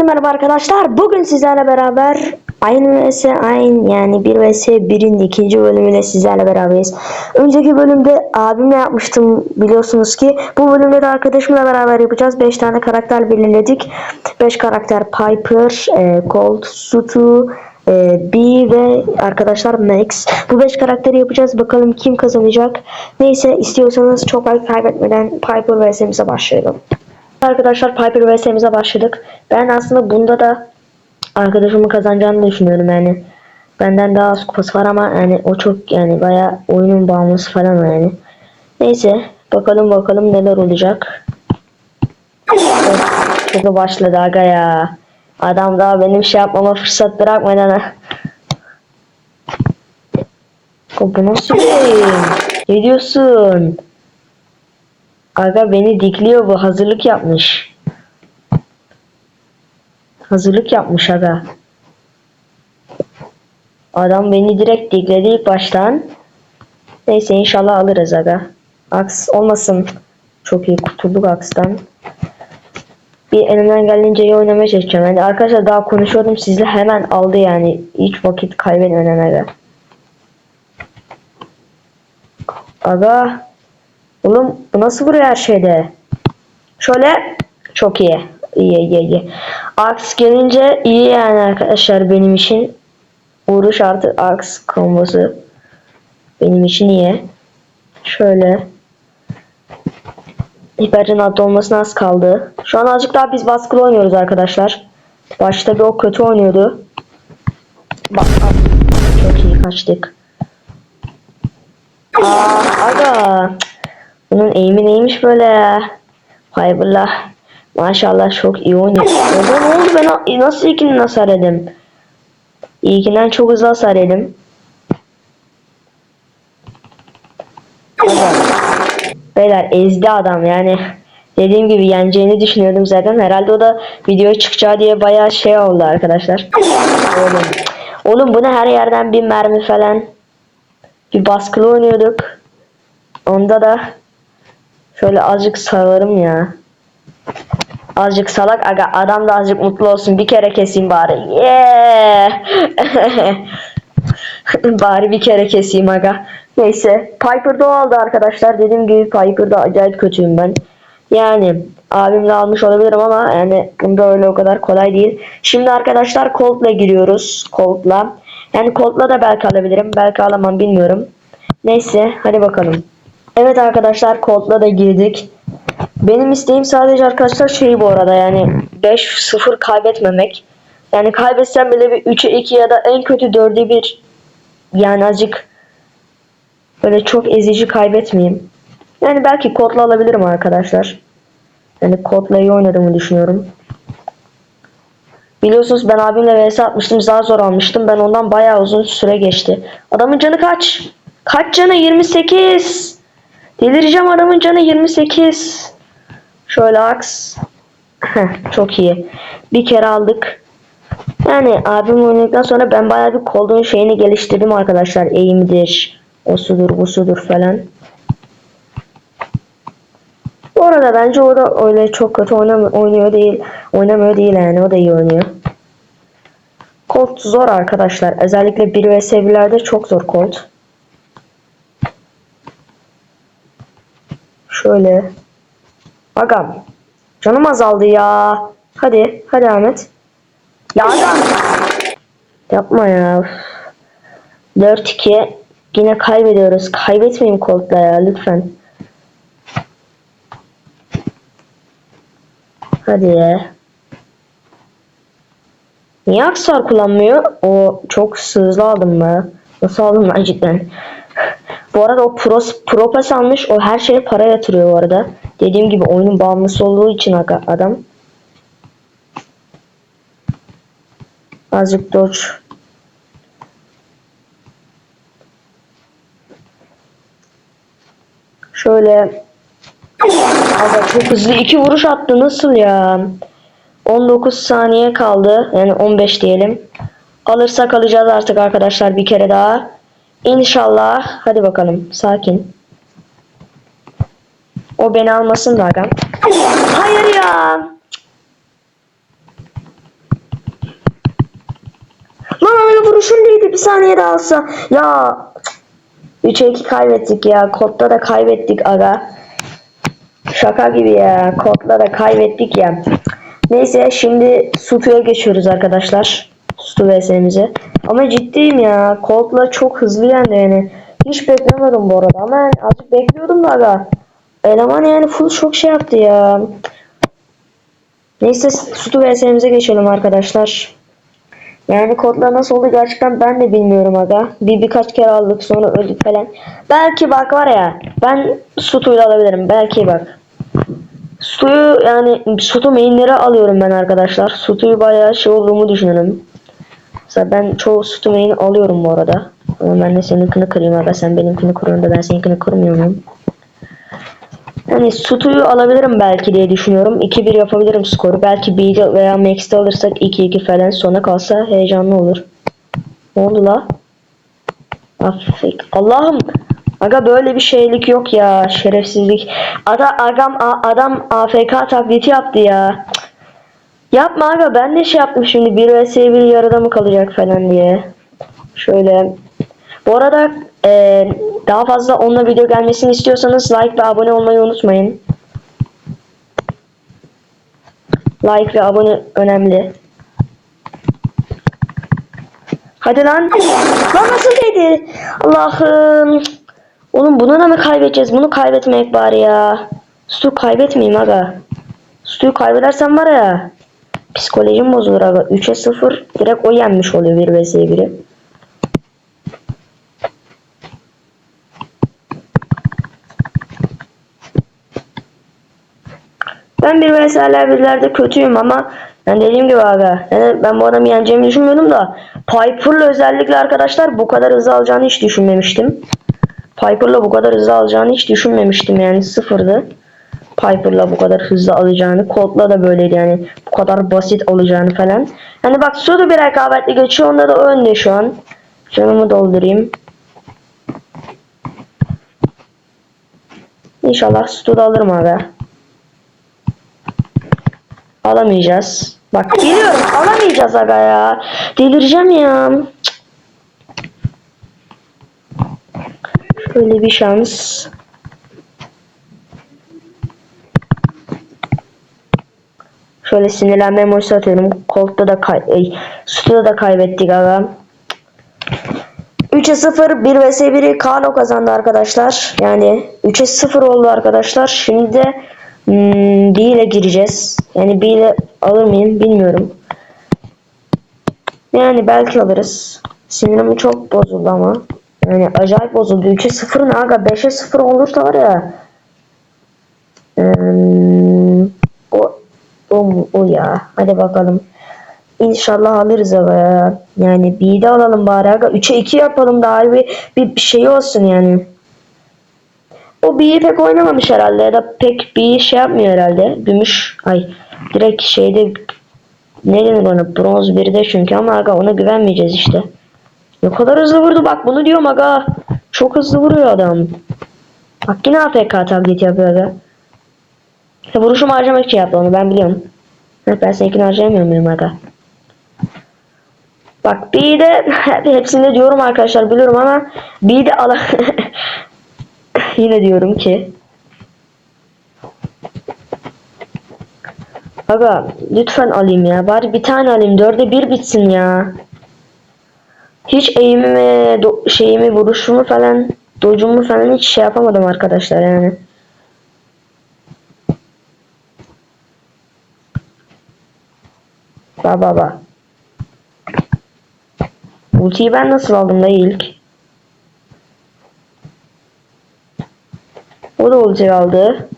Herkese merhaba arkadaşlar. Bugün sizlerle beraber aynı vs aynı yani 1 vs 1'in ikinci bölümüyle sizlerle beraberiz. Önceki bölümde abimle yapmıştım biliyorsunuz ki. Bu bölümde de arkadaşımla beraber yapacağız. 5 tane karakter belirledik. 5 karakter Piper, e, Colt, Sutu, e, B ve arkadaşlar Max. Bu 5 karakteri yapacağız. Bakalım kim kazanacak. Neyse istiyorsanız çok kaybetmeden Piper vs'imize başlayalım. Arkadaşlar Piper vs'mize başladık. Ben aslında bunda da arkadaşımın kazanacağını düşünüyorum yani. Benden daha az kupası var ama yani o çok yani baya oyunun bağımlısı falan yani. Neyse bakalım bakalım neler olacak. Çok başladı aga ya. Adam daha benim şey yapmama fırsat bırakmadan. O bu nasıl? Ne diyorsun? Aga beni dikliyor bu hazırlık yapmış. Hazırlık yapmış aga. Adam beni direkt dikledi ilk baştan. Neyse inşallah alırız aga. Aks olmasın. Çok iyi kurtulduk Aks'tan. Bir elimden geldiğince iyi oynamaya çalışacağım. Yani arkadaşlar daha konuşuyordum sizle hemen aldı yani. Hiç vakit kaybetmeden aga. Aga. Oğlum bu nasıl vuruyor her şeyde? Şöyle çok iyi. İyi iyi iyi. Aks gelince iyi yani arkadaşlar benim için. Vuruş artı aks kombosu. Benim için iyi. Şöyle. Hipercan adlı olmasına az kaldı. Şu an azıcık daha biz baskılı oynuyoruz arkadaşlar. Başta bir o kötü oynuyordu. Bak çok iyi kaçtık. Aa, aga. Bunun eğimi neymiş böyle ya? Hayırlı. Maşallah çok iyi oynuyor. Orada ne oldu ben nasıl ilkini hasar edim? İlkinden çok hızlı hasar edim. Beyler ezdi adam yani. Dediğim gibi yeneceğini düşünüyordum zaten. Herhalde o da videoya çıkacağı diye bayağı şey oldu arkadaşlar. Oğlum, oğlum bu ne her yerden bir mermi falan. Bir baskılı oynuyorduk. Onda da şöyle azıcık salarım ya. Azıcık salak aga adam da azıcık mutlu olsun bir kere keseyim bari. Yeah. bari bir kere keseyim aga. Neyse Piper'da o aldı arkadaşlar. Dediğim gibi Piper'da acayip kötüyüm ben. Yani abimle almış olabilirim ama yani bunda öyle o kadar kolay değil. Şimdi arkadaşlar Colt'la giriyoruz. Colt'la. Yani Colt'la da belki alabilirim. Belki alamam bilmiyorum. Neyse hadi bakalım. Evet arkadaşlar Colt'la da girdik. Benim isteğim sadece arkadaşlar şey bu arada yani 5-0 kaybetmemek. Yani kaybetsem bile bir 3'e 2 ya da en kötü 4'e 1 yani azıcık böyle çok ezici kaybetmeyeyim. Yani belki kodla alabilirim arkadaşlar. Yani kodla iyi oynadığımı düşünüyorum. Biliyorsunuz ben abimle vs atmıştım. Daha zor almıştım. Ben ondan bayağı uzun süre geçti. Adamın canı kaç? Kaç canı? 28. Delireceğim adamın canı 28. Şöyle aks. Çok iyi. Bir kere aldık. Yani abim oynadıktan sonra ben bayağı bir kolduğun şeyini geliştirdim arkadaşlar. Eğimidir. O sudur bu sudur falan. Bu arada bence o da öyle çok kötü oynamıyor, oynuyor değil. Oynamıyor değil yani. O da iyi oynuyor. Colt zor arkadaşlar. Özellikle 1 ve seviyelerde çok zor Colt. Şöyle. Agam. Canım azaldı ya. Hadi. Hadi Ahmet. Ya. Yapma ya. 4-2. Yine kaybediyoruz. Kaybetmeyin Colt'la ya lütfen. Hadi ya. Niye aksar kullanmıyor? O çok hızlı aldım mı? Nasıl aldım lan cidden? Bu arada o pro, pro pass almış. O her şeye para yatırıyor bu arada. Dediğim gibi oyunun bağımlısı olduğu için adam. Azıcık dodge. Şöyle Aga çok hızlı iki vuruş attı nasıl ya? 19 saniye kaldı. Yani 15 diyelim. Alırsak alacağız artık arkadaşlar bir kere daha. İnşallah. Hadi bakalım. Sakin. O beni almasın da agam. Hayır ya. Lan onun vuruşundaydı. Bir saniye daha alsa. Ya. 3'e 2 kaybettik ya. Kodda da kaybettik aga. Şaka gibi ya. Kodla da kaybettik ya. Neyse şimdi Sutu'ya geçiyoruz arkadaşlar. Sutu VS'mize. Ama ciddiyim ya. Kodla çok hızlı yendi yani. Hiç beklemiyordum bu arada ama yani azıcık bekliyordum da aga. Eleman yani full çok şey yaptı ya. Neyse Sutu vs'mize geçelim arkadaşlar. Yani kodlar nasıl oldu gerçekten ben de bilmiyorum aga. Bir birkaç kere aldık sonra öldük falan. Belki bak var ya ben Sutu'yu alabilirim. Belki bak. Suyu yani Sutu mainleri alıyorum ben arkadaşlar. Sutu'yu bayağı şey olduğumu düşünüyorum. Mesela ben çoğu main alıyorum bu arada. Ama ben de seninkini kırayım aga. Sen benimkini kırıyorsun da ben seninkini kırmıyor muyum? Yani Sutu'yu alabilirim belki diye düşünüyorum. 2-1 yapabilirim skoru. Belki B'de veya Max'te alırsak 2-2 falan sona kalsa heyecanlı olur. Ne oldu la? Affek. Allah'ım. Aga böyle bir şeylik yok ya. Şerefsizlik. Ada, agam, a- adam AFK taklidi yaptı ya. Yapma aga ben de şey yaptım şimdi 1 vs 1 yarıda mı kalacak falan diye. Şöyle. Bu arada e, daha fazla onunla video gelmesini istiyorsanız like ve abone olmayı unutmayın. Like ve abone önemli. Hadi lan. Lan nasıl değdi? Allah'ım. Oğlum bunu da mı kaybedeceğiz? Bunu kaybetmek bari ya. Stu kaybetmeyeyim aga. Stu'yu kaybedersem var ya. Psikolojim bozulur aga. 3'e 0 direkt o yenmiş oluyor 1 vs 1'i. Ben bir vesaireler birlerde kötüyüm ama yani dediğim gibi abi yani ben bu adamı yeneceğimi düşünmüyordum da Piper'la özellikle arkadaşlar bu kadar hızlı alacağını hiç düşünmemiştim. Piper'la bu kadar hızlı alacağını hiç düşünmemiştim yani sıfırdı. Piper'la bu kadar hızlı alacağını, Colt'la da böyleydi yani bu kadar basit alacağını falan. Yani bak Suda bir rekabetli geçiyor onda da önde şu an. Canımı doldurayım. İnşallah Suda alırım abi. Alamayacağız. Bak biliyorum alamayacağız aga ya. Delireceğim ya. Şöyle bir şans. Şöyle sinirlenme emojisi atıyorum. Colt'ta da kay Sutu'da da kaybettik aga. 3'e 0 1 vs 1'i Kano kazandı arkadaşlar. Yani 3'e 0 oldu arkadaşlar. Şimdi de hmm, ile gireceğiz. Yani B ile alır mıyım bilmiyorum. Yani belki alırız. Sinirim çok bozuldu ama. Yani acayip bozuldu. 3'e 0 ne aga 5'e 0 olursa var ya. Hmm, o, o ya. Hadi bakalım. İnşallah alırız aga ya. Yani B'de alalım bari aga. 3'e 2 yapalım da bir, bir, bir şey olsun yani. O B'yi pek oynamamış herhalde ya da pek B'yi şey yapmıyor herhalde. Gümüş ay direkt şeyde ne denir ona bronz 1'de çünkü ama aga ona güvenmeyeceğiz işte. Ne kadar hızlı vurdu bak bunu diyorum aga. Çok hızlı vuruyor adam. Bak yine AFK taklit yapıyor aga. İşte vuruşumu harcamak için yaptı onu ben biliyorum. Ben seninkini harcayamıyor muyum aga? Bak bir de hepsinde diyorum arkadaşlar biliyorum ama bir de ala yine diyorum ki Aga lütfen alayım ya. Bari bir tane alayım. Dörde bir bitsin ya. Hiç eğimimi, şeyimi, vuruşumu falan, documu falan hiç şey yapamadım arkadaşlar yani. Ba ba ba. Ultiyi ben nasıl aldım da ilk? O da ulti aldı.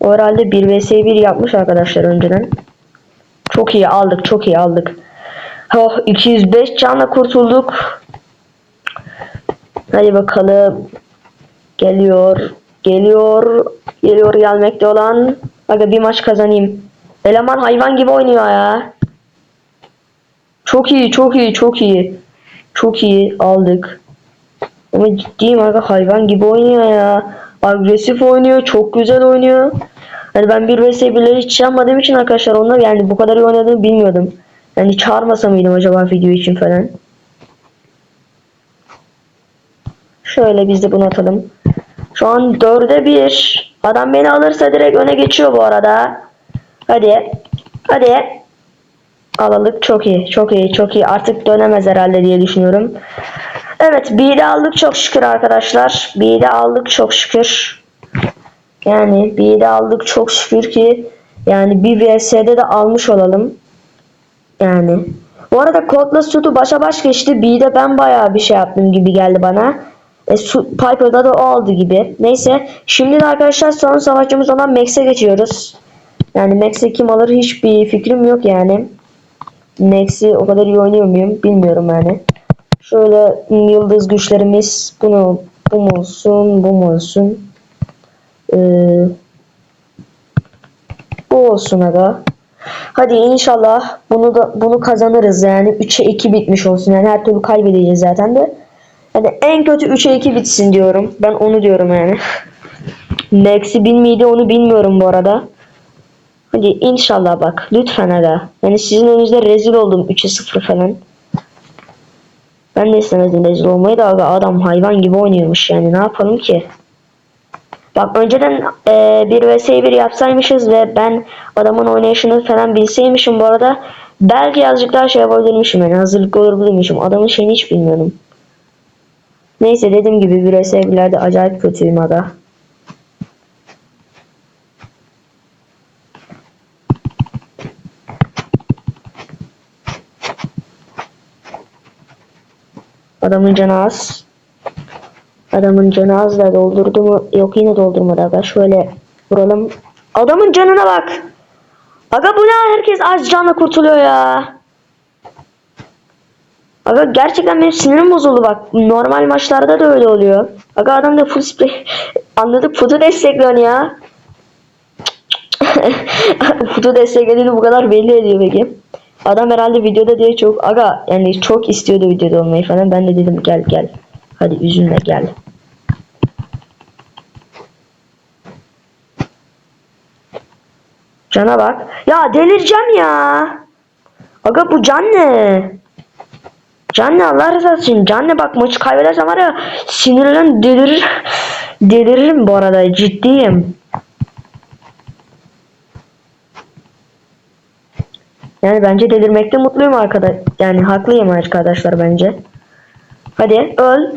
O herhalde 1 vs 1 yapmış arkadaşlar önceden. Çok iyi aldık, çok iyi aldık. Oh 205 canla kurtulduk. Hadi bakalım. Geliyor, geliyor, geliyor gelmekte olan. Aga bir maç kazanayım. Eleman hayvan gibi oynuyor ya. Çok iyi, çok iyi, çok iyi. Çok iyi aldık. Ama ciddiyim aga hayvan gibi oynuyor ya. Agresif oynuyor, çok güzel oynuyor. Hani ben bir vs 1'leri hiç yapmadığım için arkadaşlar onlar yani bu kadar iyi oynadığını bilmiyordum. Yani çağırmasa mıydım acaba video için falan. Şöyle biz de bunu atalım. Şu an 4'e 1. Adam beni alırsa direkt öne geçiyor bu arada. Hadi. Hadi. Alalık çok iyi. Çok iyi. Çok iyi. Artık dönemez herhalde diye düşünüyorum. Evet. Bir de aldık çok şükür arkadaşlar. Bir de aldık çok şükür. Yani bir de aldık çok şükür ki yani bir VS'de de almış olalım. Yani. Bu arada Kodla Suit'u başa baş geçti. Bir de ben bayağı bir şey yaptım gibi geldi bana. E, su, Piper'da da o aldı gibi. Neyse. Şimdi de arkadaşlar son savaşçımız olan Max'e geçiyoruz. Yani Max'e kim alır hiçbir fikrim yok yani. Max'i o kadar iyi oynuyor muyum bilmiyorum yani. Şöyle yıldız güçlerimiz bunu bu mu olsun bu mu olsun. Ee, bu olsun aga. Hadi inşallah bunu da bunu kazanırız yani 3'e 2 bitmiş olsun yani her türlü kaybedeceğiz zaten de. Hani en kötü 3'e 2 bitsin diyorum. Ben onu diyorum yani. Max'i bin miydi onu bilmiyorum bu arada. Hadi inşallah bak lütfen aga. Yani sizin önünüzde rezil oldum 3'e 0 falan. Ben de istemezdim rezil olmayı da adam hayvan gibi oynuyormuş yani ne yapalım ki. Bak önceden e, bir vs 1 yapsaymışız ve ben adamın oynayışını falan bilseymişim bu arada belki azıcık daha şey yapabilirmişim yani hazırlıklı olabilirmişim. Adamın şeyini hiç bilmiyorum. Neyse dediğim gibi bir vs 1'lerde acayip kötüyüm aga. Adamın canı az. Adamın canı az da doldurdu mu? Yok yine doldurmadı aga. Şöyle vuralım. Adamın canına bak. Aga bu ne? Herkes az canla kurtuluyor ya. Aga gerçekten benim sinirim bozuldu bak. Normal maçlarda da öyle oluyor. Aga adam da full spray. Anladık futu destekliyor ya. futu desteklediğini bu kadar belli ediyor peki. Adam herhalde videoda diye çok aga yani çok istiyordu videoda olmayı falan. Ben de dedim gel gel. Hadi üzülme gel. Cana bak. Ya delireceğim ya. Aga bu can ne? Can ne Allah rızası için? Can ne bak maçı kaybedersem var ya sinirlen delirir. Deliririm bu arada ciddiyim. Yani bence delirmekte mutluyum arkadaş. Yani haklıyım arkadaşlar bence. Hadi öl.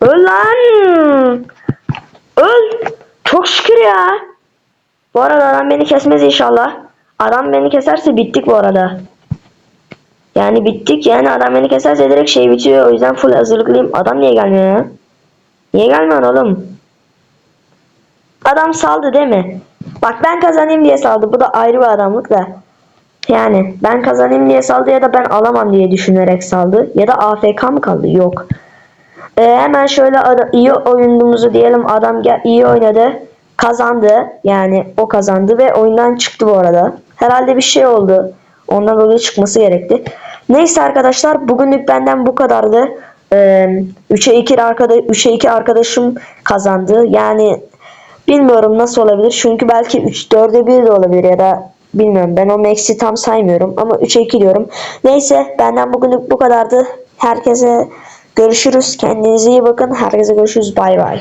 Öl lan. Öl. Çok şükür ya. Bu arada adam beni kesmez inşallah. Adam beni keserse bittik bu arada. Yani bittik yani adam beni keserse direkt şey bitiyor. O yüzden full hazırlıklıyım. Adam niye gelmiyor ya? Niye gelmiyor oğlum? Adam saldı değil mi? Bak ben kazanayım diye saldı. Bu da ayrı bir adamlık da. Yani ben kazanayım diye saldı ya da ben alamam diye düşünerek saldı. Ya da AFK mı kaldı? Yok. Ee, hemen şöyle iyi oyunumuzu diyelim. Adam iyi oynadı. Kazandı. Yani o kazandı ve oyundan çıktı bu arada. Herhalde bir şey oldu. Ondan dolayı çıkması gerekti. Neyse arkadaşlar bugünlük benden bu kadardı. Ee, 3'e 2 arkada 3'e 2 arkadaşım kazandı. Yani bilmiyorum nasıl olabilir. Çünkü belki 3 4'e 1 de olabilir ya da bilmiyorum. Ben o max'i tam saymıyorum ama 3'e 2 diyorum. Neyse benden bugünlük bu kadardı. Herkese görüşürüz. Kendinize iyi bakın. Herkese görüşürüz. Bay bay.